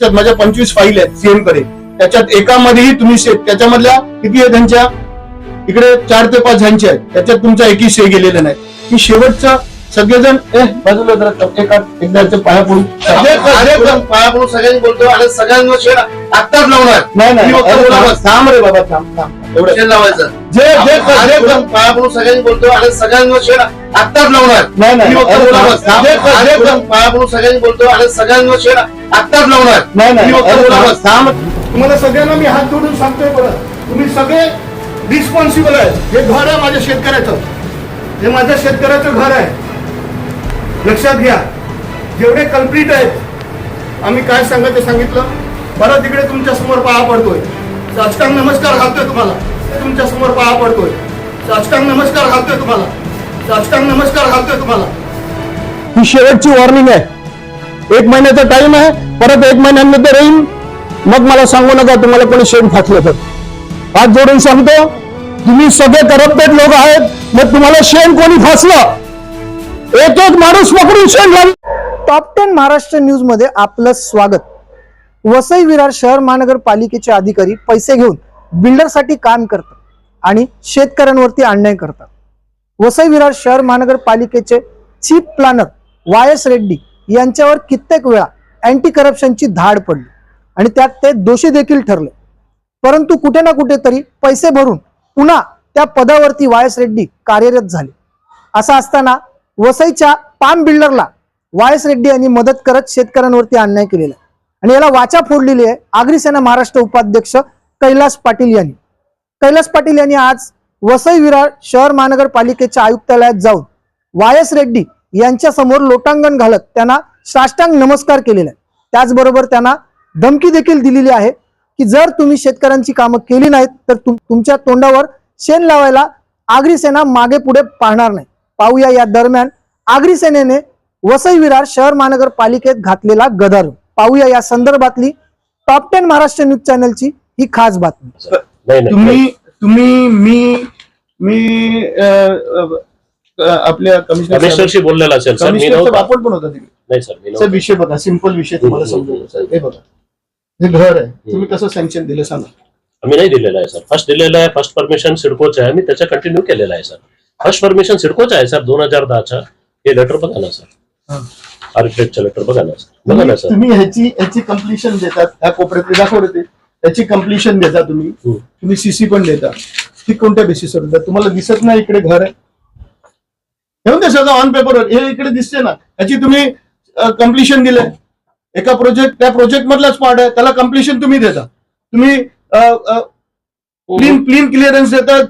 त्याच्यात माझ्या पंचवीस फाईल आहेत सीएमकडे. त्याच्यात एकामध्येही तुम्ही से- त्याच्यामधल्या किती आहे त्यांच्या इकडे चार ते पाच ह्यांचे आहेत. त्याच्यात तुमचा एकही से गेलेला नाही. की शेवटचा सगळेजण ए बाजूला जरा एकदा पाया पडून. पाया पडून सगळ्यांनी बोलतो आणि सगळ्यांना शेण आत्ताच लावणार. नाही नाही. थांब रे बाबा थांब थांब. एवढं. शेण लावायचं. जे जे जे आज पाया पडून सगळ्यांनी बोलतो आणि सगळ्यांना शेण आत्ताच लावणार. नाही नाही. मी फक्त अरे बोला थांब- बस. थांब- जे- जे- आज पाया पडून सगळ्यांनी बोलतो आणि सगळ्यांना शेण आत्ताच लावणार. नाही नाही. मी फक्त अरे बोला थांब- बस. थांब तुम्हाला सगळ्यांना मी हात जोडून सांगतोय परत तुम्ही सगळे रिस्पॉन्सिबल आहे. हे घर आहे माझ्या शेतकऱ्याचं. हे माझ्या शेतकऱ्याचं घर आहे. लक्षात घ्या. जेवढे कल्प्रिट आहेत आम्ही काय सांगायचं सांगितलं? परत इकडे तुमच्यासमोर पाया पडतोय. साष्टांग नमस्कार घालतोय तुम्हाला. तुमच्यासमोर पाया पडतोय. साष्टांग नमस्कार घालतोय तुम्हाला. साष्टांग नमस्कार घालतोय तुम्हाला. ही शेवटची वॉर्निंग आहे. एक महिन्याचा टाइम आहे. परत एक महिन्यानंतर येईन. मग मला सांगू नका तुम्हाला कोणी शेण फाटलं तर. हात जोडून सांगतो तुम्ही सगळे करप्टेड लोक आहेत. मग तुम्हाला शेण कोणी फासलं? एक एक माणूस पकडून शेण लावलं टॉप टेन महाराष्ट्र न्यूजमध्ये आपलं स्वागत. वसई विरार शहर महानगरपालिकेचे अधिकारी पैसे घेऊन बिल्डरसाठी काम करतात आणि शेतकऱ्यांवरती अन्याय करतात. वसई विरार शहर महानगरपालिकेचे chief planner Y S Reddy यांच्यावर कित्येक वेळा अँटी करप्शनची धाड पडली आणि त्यात ते दोषी देखील ठरले. परंतु कुठे ना कुठेतरी पैसे भरून पुन्हा त्या पदावरती वाय एस रेड्डी कार्यरत झाले. असं असताना वसईच्या पाम बिल्डरला वाय एस रेड्डी यांनी मदत करत शेतकऱ्यांवरती अन्याय केलेला आणि याला वाचा फोडलेली आहे. आग्रीसेना महाराष्ट्र उपाध्यक्ष कैलास पाटील यांनी. कैलास पाटील यांनी आज वसई विरार शहर महानगरपालिकेच्या आयुक्तालयात जाऊन वाय एस रेड्डी यांच्या समोर लोटांगण घालत त्यांना साष्टांग नमस्कार केलेला आहे त्याचबरोबर त्यांना धमकी देखील दिलेली आहे की जर तुम्ही शेतकऱ्यांची कामं केली नाहीत तर तुम- तुमच्या तोंडावर शेण लावायला आगरी सेना मागे पुढे पाहणार नाही. पाहूया या दरम्यान आगरी सेनेने वसई विरार शहर महानगरपालिकेत घातलेला गदारोळ. पाहूया या संदर्भातली टॉप टेन महाराष्ट्र न्यूज चॅनलची ही खास बातमी. नाही नाही. तुम्ही तुम्ही मी मी आपल्या कमिशनर कमिशनरशी बोललेला असेल बापट पण होता तिकडे नाही सर. विषय बघा सिंपल विषय तुम्हाला सर हे बघा. हे घर आहे. तुम्ही कसं सँक्शन दिलं सांगा. आम्ही नाही दिलेला आहे सर. फर्स्ट दिलेला आहे फर्स्ट परमिशन सिडकोचं आहे. मी त्याच्या कंटिन्यू केलेला आहे सर. फर्स्ट परमिशन सिडकोचं आहे सर दोन हजार दहाच्या हे लेटर बघा ना सर. आर्किटेक्टचं लेटर बघा ना. सर बघा ना तुम्ही सर तुम्ही ह्याची ह्याची कम्प्लिशन देतात. ह्या कोपऱ्यातली दाखवलं ते त्याची कम्प्लिशन देता तुम्ही. हम्म. तुम्ही सीसी पण देता. ती कोणत्या बेसिसवर देतात तुम्हाला दिसत नाही इकडे घर आहे. ठेवून दे सगळं ऑन पेपरवर हे इकडे दिसते ना. ह्याची तुम्ही कम्प्लिशन दिलंय. एका प्रोजेक्ट त्या प्रोजेक्ट मधलाच पार्ट आहे. त्याला कम्प्लिशन तुम्ही देता. तुम्ही क्लीन क्लीन क्लिअरन्स देता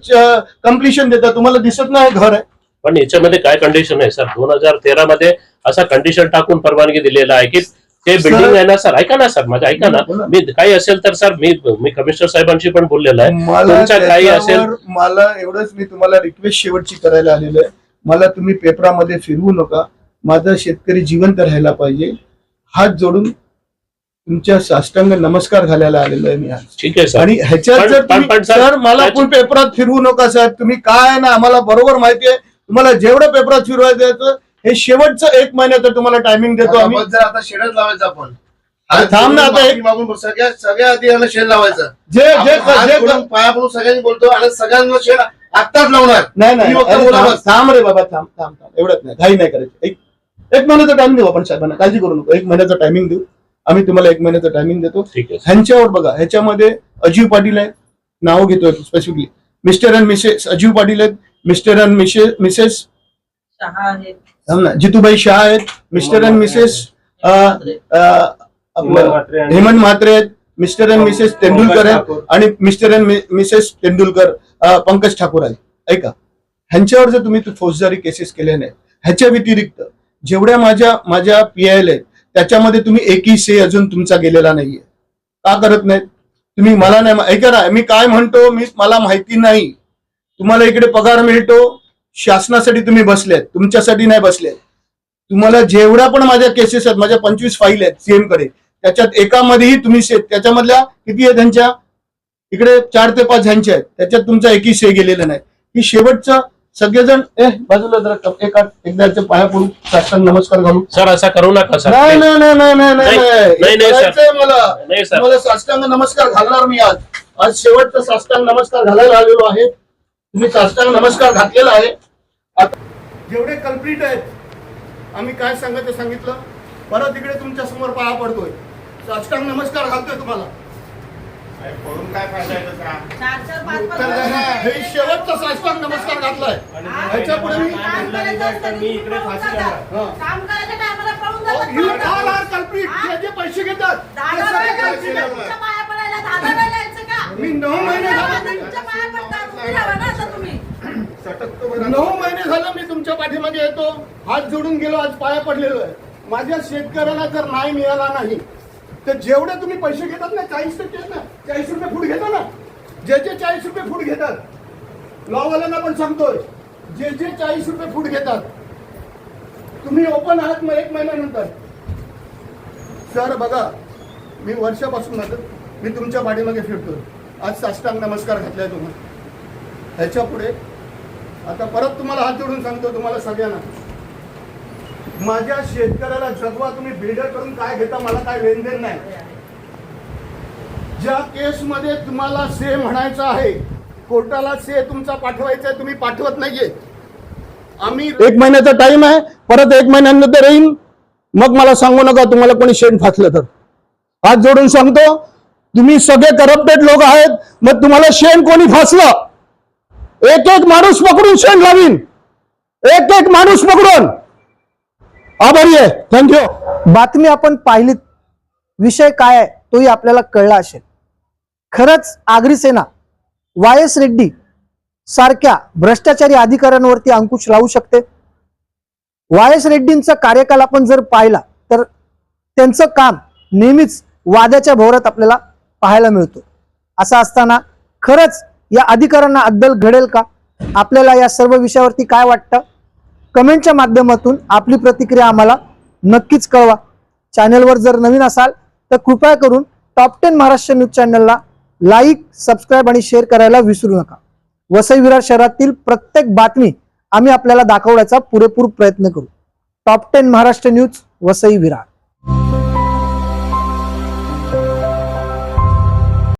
कम्प्लिशन देता. तुम्हाला दिसत नाही घर आहे. पण याच्यामध्ये काय कंडिशन आहे सर दोन हजार तेरा मध्ये असा कंडिशन टाकून परवानगी दिलेला आहे की ते बिल्डिंग आहे ना सर? ऐका ना सर माझं ऐका ना. मी काही असेल तर सर मी मी कमिशनर साहेबांशी पण बोललेला आहे. मला तुमच्या काही असेल मला एवढंच मी तुम्हाला रिक्वेस्ट शेवटची करायला आलेलं आहे. मला तुम्ही पेपरामध्ये फिरवू नका. माझा शेतकरी जिवंत राहायला पाहिजे. हात जोडून तुमच्या साष्टांग नमस्कार घालायला आलेलो आहे मी आज. ठीक आहे सर. आणि ह्याच्यात जर सर, मला पण पेपरात फिरवू नका साहेब. तुम्ही काय ना आम्हाला बरोबर माहिती आहे. तुम्हाला जेवढं पेपरात फिरवायचं हे शेवटचं एक महिन्याचं तुम्हाला टायमिंग देतो आम्ही. जर आता शेणच लावायचं आपण. थांब ना आता एक- मागून सगळ्या सगळ्या अधिकाऱ्यांना शेण लावायचं. जे जे जे पाया पडून सगळ्यांनी बोलतो आणि सगळ्यांना शेण आत्ताच लावणार. नाही नाही थांब रे बाबा थांब थांब थांब. एवढंच नाही घाई नाही करायची. एक एक महिन्याचा टाइम देऊ आपण साहेबांना. काळजी करू नको. एक महिन्याचा टायमिंग देऊ. आम्ही तुम्हाला एक महिन्याचा टायमिंग देतो. ठीक आहे सर. ह्यांच्यावर बघा ह्याच्यामध्ये अजीव पाटील आहे नाव घेतोय specifically mister and Mrs Ajeev Patil आहेत. मिस्टर अँड मिसेस मिसेस आहेत. जितूबाई शाह आहेत mister and Mrs Hemant Mhatre आहेत मिस्टर अँड मिसेस तेंडुलकर आहेत आणि mister and Mrs Tendulkar Pankaj Thakur आहेत. ऐका ह्यांच्यावर जर तुम्ही फौजदारी केसेस केल्या नाही ह्याच्या व्यतिरिक्त जेवढ्या माझ्या माझ्या पी आय एल आहेत त्याच्यामध्ये तुम्ही एकही से अजून तुमचा गेलेला नाहीये. का करत नाहीत? तुम्ही मला नाही ऐका ना मी काय म्हणतो मी मला माहिती नाही. तुम्हाला इकडे पगार मिळतो शासनासाठी तुम्ही बसलेत तुमच्यासाठी नाही बसलेत. तुम्हाला जेवढ्या पण माझ्या केसेस आहेत माझ्या पंचवीस फाईल आहेत सीएमकडे त्याच्यात एकामध्येही तुम्ही से त्याच्यामधल्या किती आहे त्यांच्या इकडे चार ते पाच ह्यांचे आहेत त्याच्यात तुमचा एकही से गेलेला नाही. ही शेवटचा सगळेजण ए बाजूला जरा एका एकदाच्या पाया पडून साष्टांग नमस्कार घालू. सर ऐसा करो ना का सर नाही नाही नाही नाही नाही मला. तुम्हाला साष्टांग नमस्कार घालणार मी आज. आज शेवटचा साष्टांग नमस्कार घालायला आलेलो आहे. तुम्ही साष्टांग नमस्कार घातलेला आहे. आता जेवढे कल्प्रिट आहेत आम्ही काय सांगायचं सांगितलं? परत इकडे तुमच्यासमोर पाया पडतोय. साष्टांग नमस्कार घालतोय तुम्हाला. पळून काय फायदा आहे त्याचा? चार चार पाच पाच तर हे शेवटचा साष्टांग नमस्कार घातलाय. ह्याच्या पुढे मी culprit. जे जे पैसे घेतात? मी नऊ महिने नऊ महिने झालं मी तुमच्या पाठीमागे येतो. हात जोडून गेलो आज पाया पडलेलो आहे. माझ्या शेतकऱ्याला जर नाही मिळाला नाही तर जेवढे तुम्ही पैसे घेतात ना चाळीस टक्के ना चाळीस रुपये फूट घेता ना. जे जे चाळीस रुपये फूट घेतात लॉवाल्यांना पण सांगतोय जे जे चाळीस रुपये फूट घेतात तुम्ही ओपन आहात मग एक महिन्यानंतर सर बघा मी वर्षापासून आता मी तुमच्या पाठीमागे फिरतोय. आज साष्टांग नमस्कार घातलाय तुम्हाला. ह्याच्या पुढे आता परत तुम्हाला हात जोडून सांगतो तुम्हाला सगळ्यांना. माझ्या शेतकऱ्याला जगवा तुम्ही बिल्डर करून काय घेता मला काय लेनदेन नाही. ज्या केसमध्ये तुम्हाला से म्हणायचं आहे कोर्टाला से तुमचा पाठवायचा आहे तुम्ही पाठवत नाहीये. आम्ही एक महिन्याचा टाइम आहे परत एक महिन्यानंतर येईन. मग मला सांगू नका तुम्हाला कोणी शेण फासलं तर. हात जोडून सांगतो तुम्ही सगळे करप्टेड लोक आहेत मग तुम्हाला शेण कोणी फासलं? एक एक माणूस पकडून शेण लावीन. एक एक माणूस पकडून. आभारी आहे. थँक्यू बातमी आपण पाहिलीत विषय काय आहे तोही आपल्याला कळला असेल. खरंच आगरी सेना वाय एस रेड्डी सारख्या भ्रष्टाचारी अधिकाऱ्यांवरती अंकुश लावू शकते? वाय एस रेड्डींचा कार्यकाल आपण जर पाहिला तर त्यांचं काम नेहमीच वादाच्या भोवऱ्यात आपल्याला पाहायला मिळतो. असं असताना खरंच या अधिकाऱ्यांना अद्दल घडेल का? आपल्याला या सर्व विषयावरती काय वाटतं? कमेंटच्या माध्यमातून आपली प्रतिक्रिया आम्हाला नक्कीच कळवा. चॅनलवर जर नवीन असाल तर कृपया करून टॉप टेन महाराष्ट्र न्यूज चॅनलला लाईक सबस्क्राईब आणि शेअर करायला विसरू नका. वसई विरार शहरातील प्रत्येक बातमी आम्ही आपल्याला दाखवण्याचा पुरेपूर प्रयत्न करू. Top ten Maharashtra news Vasai Virar.